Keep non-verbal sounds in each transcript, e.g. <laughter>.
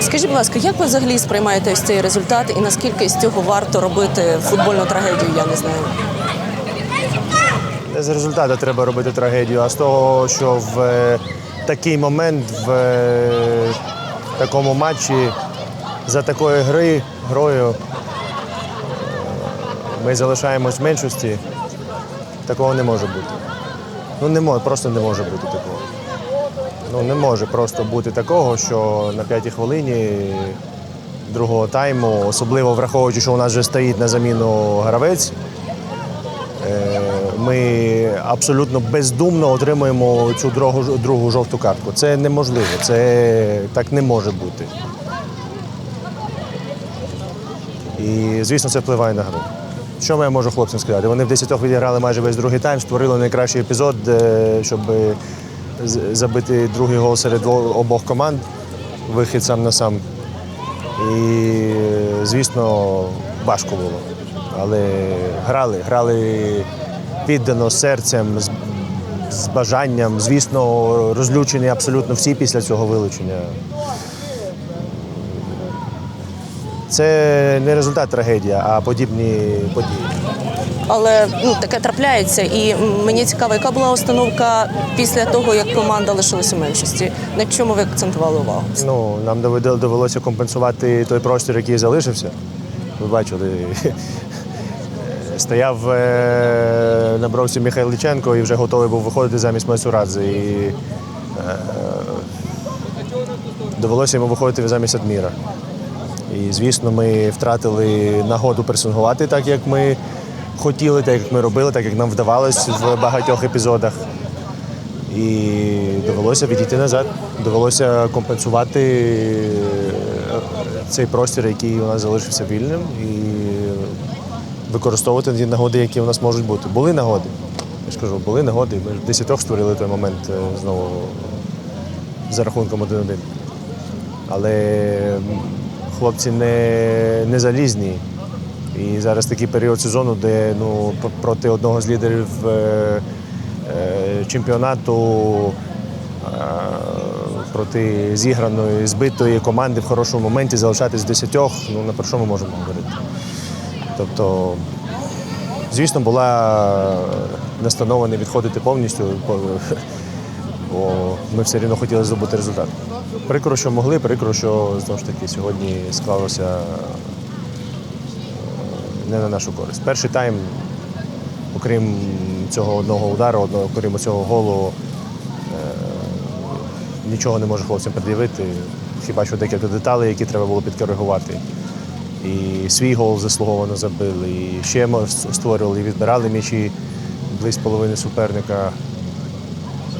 Скажіть, будь ласка, як ви взагалі сприймаєте ось цей результат і наскільки з цього варто робити футбольну трагедію? Я не знаю. Не з результату треба робити трагедію, а з того, що в е, такий момент, в е, такому матчі, за такою гри, грою е, ми залишаємось в меншості. Такого не може бути. Ну, не може, просто не може бути такого. Ну, не може просто бути такого, що на п'ятій хвилині другого тайму, особливо враховуючи, що у нас вже стоїть на заміну гравець, Е, ми абсолютно бездумно отримуємо цю другу, другу жовту картку. Це неможливо, це так не може бути. І, звісно, це впливає на гру. Що я можу хлопцям сказати? Вони в 10 відіграли майже весь другий тайм, створили найкращий епізод, е, щоб забити другий гол серед обох команд, вихід сам на сам. І, звісно, важко було. Але грали, грали піддано серцем, з, з бажанням. Звісно, розлючені абсолютно всі після цього вилучення. Це не результат трагедії, а подібні події. Але ну таке трапляється, і мені цікаво, яка була установка після того, як команда лишилась у меншості. На чому ви акцентували увагу? Ну, нам довелося компенсувати той простір, який залишився. Ви бачили, стояв е, на бровці Михайличенко і вже готовий був виходити замість Масурадзе. І е, довелося йому виходити замість Адміра. І, звісно, ми втратили нагоду пресингувати так, як ми хотіли, так як ми робили, так як нам вдавалось в багатьох епізодах. І довелося відійти назад. Довелося компенсувати е, цей простір, який у нас залишився вільним, і використовувати ті нагоди, які у нас можуть бути. Були нагоди. Я ж кажу, були нагоди. Ми ж десятьох створили той момент е, знову за рахунком 1-1. Але хлопці не, не залізні. І зараз такий період сезону, де ну, проти одного з лідерів е, е, чемпіонату, е, проти зіграної, збитої команди в хорошому моменті залишатись в десятьох, ну на про що ми можемо говорити. Тобто, звісно, була настанова відходити повністю, бо <laughs> ми все одно хотіли здобути результат. Прикро, що могли, прикро, що знову ж таки сьогодні склалося не на нашу користь. Перший тайм, окрім цього одного удару, одного, окрім цього голу, е, нічого не може хлопцям пред'явити. Хіба що декілька деталей, які треба було підкоригувати. І свій гол заслуговано забили, і ще ми створювали, і відбирали м'ячі близько половини суперника.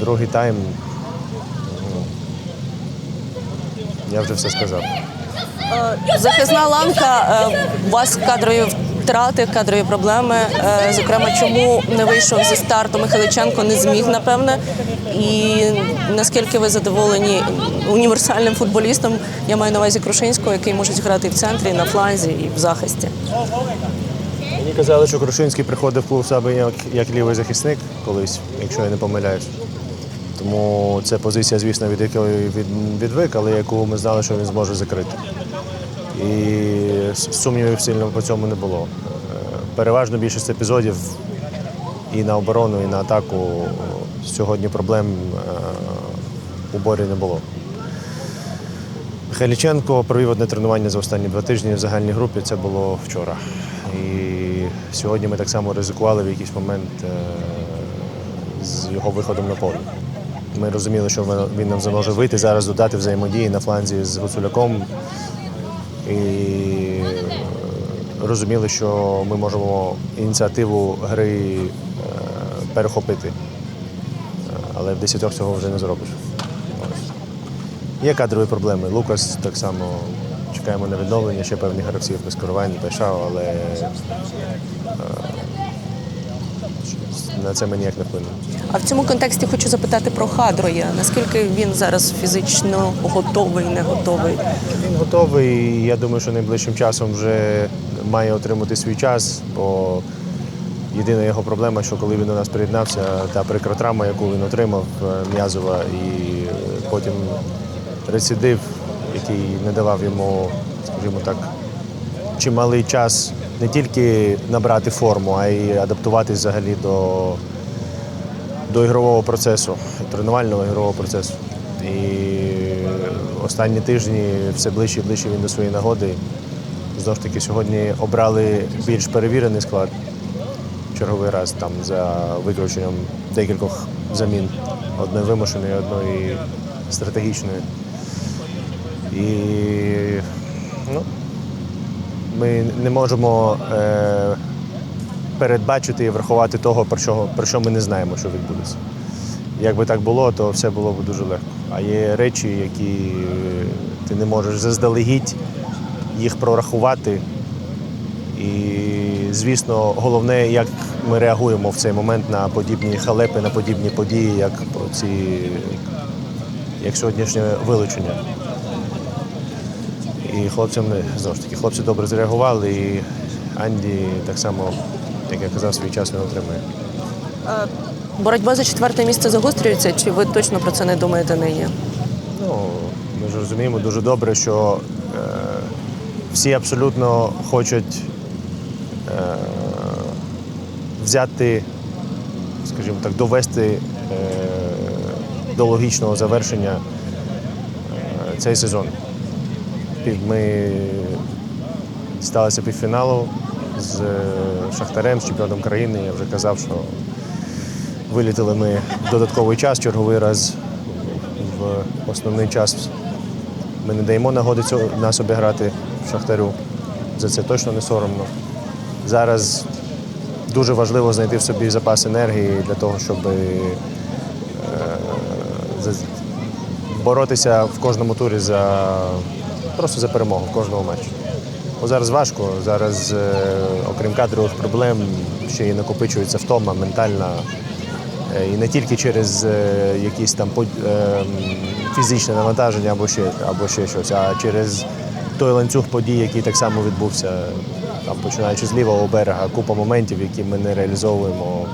Другий тайм. ну, Я вже все сказав. Захисна ланка, е, у вас кадрові втрати, кадрові проблеми. Е, Зокрема, чому не вийшов зі старту Михайличенко, не зміг, напевне. І наскільки ви задоволені універсальним футболістом, я маю на увазі Крушинського, який може грати в центрі, на фланзі, і в захисті. Мені казали, що Крушинський приходив клуб себе як, як лівий захисник колись, якщо я не помиляюсь. Тому це позиція, звісно, від якої від, відвик, але яку ми знали, що він зможе закрити. І сумнівів сильно по цьому не було. Е, Переважно більшість епізодів і на оборону, і на атаку сьогодні проблем е, у борі не було. Михайліченко провів одне тренування за останні два тижні в загальній групі. Це було вчора. І сьогодні ми так само ризикували в якийсь момент е, з його виходом на поле. Ми розуміли, що він- нам зможе вийти зараз додати взаємодії на фланзі з Гуцуляком. І розуміли, що ми можемо ініціативу гри е, перехопити. Е, Але в десятьох цього вже не зробиш. Ось. Є кадрові проблеми. Лукас так само чекаємо на відновлення, ще певні гравців без керування, Пешав, але е, на це ми ніяк не вплинули. А в цьому контексті хочу запитати про Хадроя. Наскільки він зараз фізично готовий, не готовий? Він готовий. Я думаю, що найближчим часом вже має отримати свій час, бо єдина його проблема, що коли він до нас приєднався, та прикра травма, яку він отримав е, м'язова, і е, потім рецидив, який не давав йому, скажімо так, чималий час не тільки набрати форму, а й адаптуватись взагалі до, до ігрового процесу, тренувального ігрового процесу. І останні тижні все ближче і ближче він до своєї нагоди. Знову ж таки, сьогодні обрали більш перевірений склад черговий раз там за виключенням декількох замін. Одної вимушеної, одної стратегічної. І ну, ми не можемо е, передбачити і врахувати того, про що, про що ми не знаємо, що відбудеться. Якби так було, то все було б дуже легко. А є речі, які ти не можеш заздалегідь їх прорахувати. І, звісно, головне, як ми реагуємо в цей момент на подібні халепи, на подібні події, як про ці, як сьогоднішнє вилучення. І хлопцям знову ж таки, хлопці добре зреагували, і Анді так само, як я казав, свій час він отримує. Боротьба за четверте місце загострюється, чи ви точно про це не думаєте нині? Ну, ми ж розуміємо дуже добре, що е, всі абсолютно хочуть е, взяти, скажімо так, довести е, до логічного завершення е, цей сезон. Ми сталися півфіналу з е, Шахтарем, з чемпіоном країни. Я вже казав, що вилітали ми в додатковий час, черговий раз в основний час. Ми не даємо нагоди цього, нас обіграти Шахтарю. За це точно не соромно. Зараз дуже важливо знайти в собі запас енергії для того, щоб е, боротися в кожному турі за просто за перемогу в кожному матчі. Бо зараз важко. Зараз, е, окрім кадрових проблем, ще й накопичується втома ментальна. Е, І не тільки через якісь там под- е, фізичне навантаження або ще, або ще щось, а через той ланцюг подій, який так само відбувся, там, починаючи з лівого берега, купа моментів, які ми не реалізовуємо.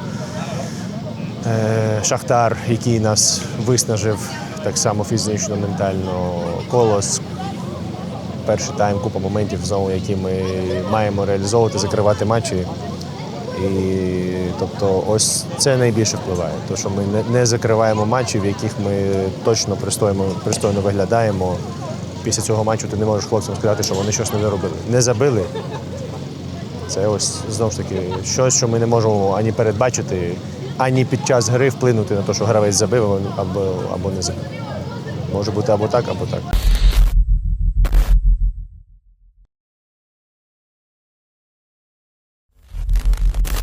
Е, Шахтар, який нас виснажив так само фізично, ментально, колос. Перший тайм, купа моментів, знову, які ми маємо реалізовувати, закривати матчі. І тобто, ось це найбільше впливає. То, що ми не закриваємо матчі, в яких ми точно пристойно, пристойно виглядаємо. Після цього матчу ти не можеш хлопцям сказати, що вони щось не доробили. Не забили. Це ось знову ж таки щось, що ми не можемо ані передбачити, ані під час гри вплинути на те, що гравець забив або, або не забив. Може бути або так, або так.